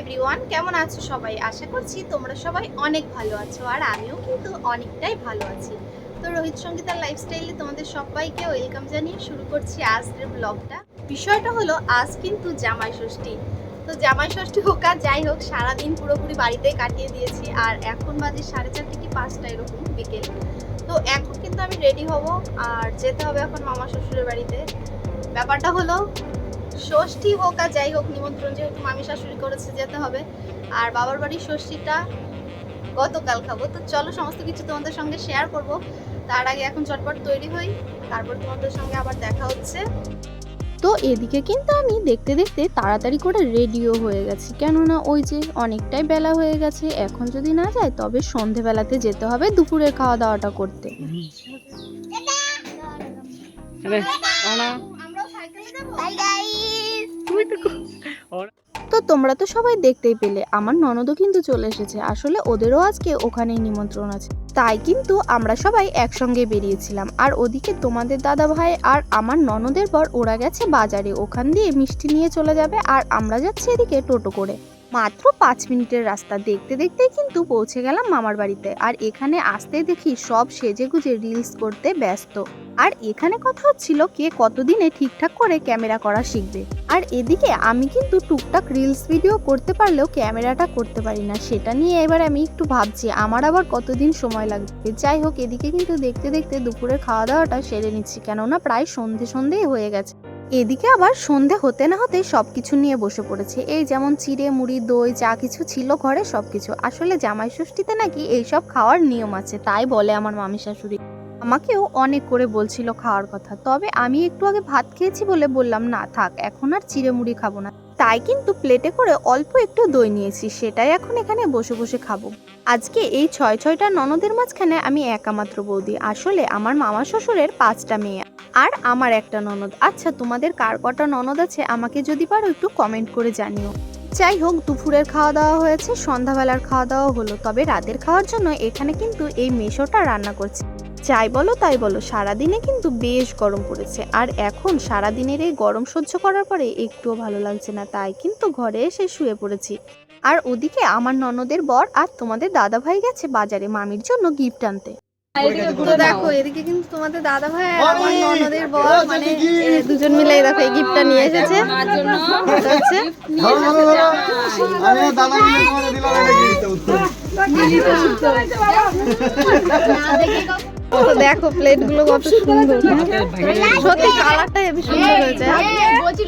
Everyone, কেমন আছো সবাই? আশা করছি তোমরা সবাই অনেক ভালো আছো, আর আমিও কিন্তু অনেকটাই ভালো আছি। তো রোহিত সঙ্গীতার লাইফস্টাইলে তোমাদের সবাইকে ওয়েলকাম জানিয়ে শুরু করছি আজকের ব্লগটা বিষয়টা হলো আজ কিন্তু জামাই ষষ্ঠী। তো জামাই ষষ্ঠী হোক আর যাই হোক, সারাদিন পুরোপুরি বাড়িতে কাটিয়ে দিয়েছি, আর এখন বাজে সাড়ে চারটে কি পাঁচটা এরকম বিকেল। তো এখন কিন্তু আমি রেডি হব, আর যেতে হবে এখন মামা শ্বশুরের বাড়িতে। ব্যাপারটা হলো ষষ্ঠী হোক আর যাই হোক নিমন্ত্রণ যেহেতু মামি শাশুড়ি করেছে যেতে হবে। আর বাবার বাড়ির ষষ্ঠীটা গতকাল খাব। তো চলো সমস্ত কিছু তোমাদের সঙ্গে শেয়ার করব। তার আগে এখন চটপট তৈরি হই। তারপর তোমাদের সঙ্গে আবার দেখা হচ্ছে। তো এদিকে কিন্তু আমি দেখতে দেখতে তাড়াতাড়ি করে রেডিও হয়ে গেছি। কেননা ওই যে অনেকটাই বেলা হয়ে গেছে। এখন যদি না যায় তবে সন্ধেবেলাতে যেতে হবে দুপুরের খাওয়া দাওয়াটা করতে তো তোমরা তো সবাই দেখতেই পেলে আমার ননদও কিন্তু চলে এসেছে। আসলে ওদেরও আজকে ওখানেই নিমন্ত্রণ আছে। তাই কিন্তু আমরা সবাই একসঙ্গে বেরিয়েছিলাম। আর ওদিকে তোমাদের দাদা ভাই আর আমার ননদের পর ওরা গেছে বাজারে। ওখান দিয়ে মিষ্টি নিয়ে চলে যাবে আর আমরা যাচ্ছি এদিকে টোটো করে। মাত্র পাঁচ মিনিটের রাস্তা। দেখতে দেখতেই কিন্তু পৌঁছে গেলাম মামার বাড়িতে। আর এখানে আসতে দেখি সব সেজে গুজে রিলস করতে ব্যস্ত। আর এখানে কথা হচ্ছিল কে কতদিনে ঠিকঠাক করে ক্যামেরা করা শিখবে। আর এদিকে আমি কিন্তু টুকটাক রিলস ভিডিও করতে পারলেও ক্যামেরাটা করতে পারি না। সেটা নিয়ে এবার আমি একটু ভাবছি, আমার আবার কতদিন সময় লাগবে? যাই হোক, এদিকে কিন্তু দেখতে দেখতে দুপুরের খাওয়া দাওয়াটা সেরে নিচ্ছি, কেননা প্রায় সন্ধে সন্ধেই হয়ে গেছে। এদিকে আবার সন্ধে হতে না হতে সব কিছু নিয়ে বসে পড়েছে। এই যেমন চিড়ে মুড়ি, দই, যা কিছু ছিল ঘরে সব কিছু আসলে জামাই ষষ্ঠীতে নাকি এইসব খাওয়ার নিয়ম আছে, তাই বলে আমার মামি শাশুড়ি আমাকেও অনেক করে বলছিল খাওয়ার কথা। তবে আমি একটু আগে ভাত খেয়েছি বলে বললাম, না, থাক, এখন আর চিড়ে মুড়ি খাব না। তাই কিন্তু প্লেটে করে অল্প একটু দই নিয়েছি, সেটাই এখন এখানে বসে বসে খাব। আজকে এই ছয় ছয়টা ননদের মাঝখানে আমি একা মাত্র বৌদি, আসলে আমার মামা শ্বশুরের পাঁচটা মেয়ে। আর আমার একটা ননদ। আচ্ছা তোমাদের কার কটা ননদ আছে, আমাকে যদি পারো একটু কমেন্ট করে জানিও। যাই হোক, দুপুরের খাওয়া দাওয়া হয়েছে, সন্ধ্যাবেলার খাওয়া দাওয়া হলো। তবে রাতের খাওয়ার জন্য এখানে কিন্তু এই মেশোটা রান্না করছে। যাই বলো তাই বলো সারাদিনে কিন্তু বেশ গরম পড়েছে আর এখন সারাদিনের এই গরম সহ্য করার পরে একটুও ভালো লাগছে না তাই কিন্তু ঘরে এসে শুয়ে পড়েছি আর ওদিকে আমার ননদের বর আর তোমাদের দাদা ভাই গেছে বাজারে মামির জন্য গিফট আনতে তো দেখো এদিকে কিন্তু তোমাদের দাদা ভাই আর আমার ননদের বর মানে দুজন মিলে দেখো এই গিফটটা নিয়ে এসেছে দাদা দেখো প্লেটগুলো কত সুন্দর। সত্যি কালারটা হেবি সুন্দর হয়েছে। আর এর মধ্যে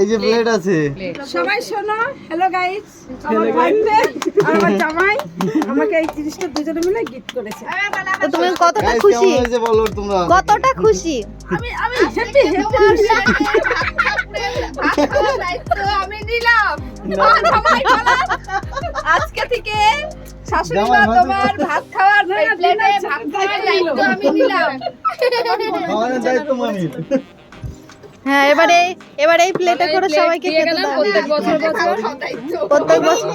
এই যে প্লেট আছে। সবাই শোনো হ্যালো গাইস আমার ভাইপে আমার জামাই আমাকে এই জিনিসটা দুজনে মিলে গিফট করেছে। তো তুমি কতটা খুশি? বলো তোমরা? কতটা খুশি? আমি আমি হ্যাপি হ্যাপি আমি নিলাম। আজকে থেকে শাশুড়ি মা তোমার ভাত খাওয়ার প্লেটে ভাত খাওয়ার দায়িত্ব আমি নিলাম। খাওয়ানোর দায়িত্ব মামির। হ্যাঁ এবারে এবারে এই প্লেটে করে সবাইকে খেতে দাও। প্রত্যেক বছর প্রত্যেক বছর।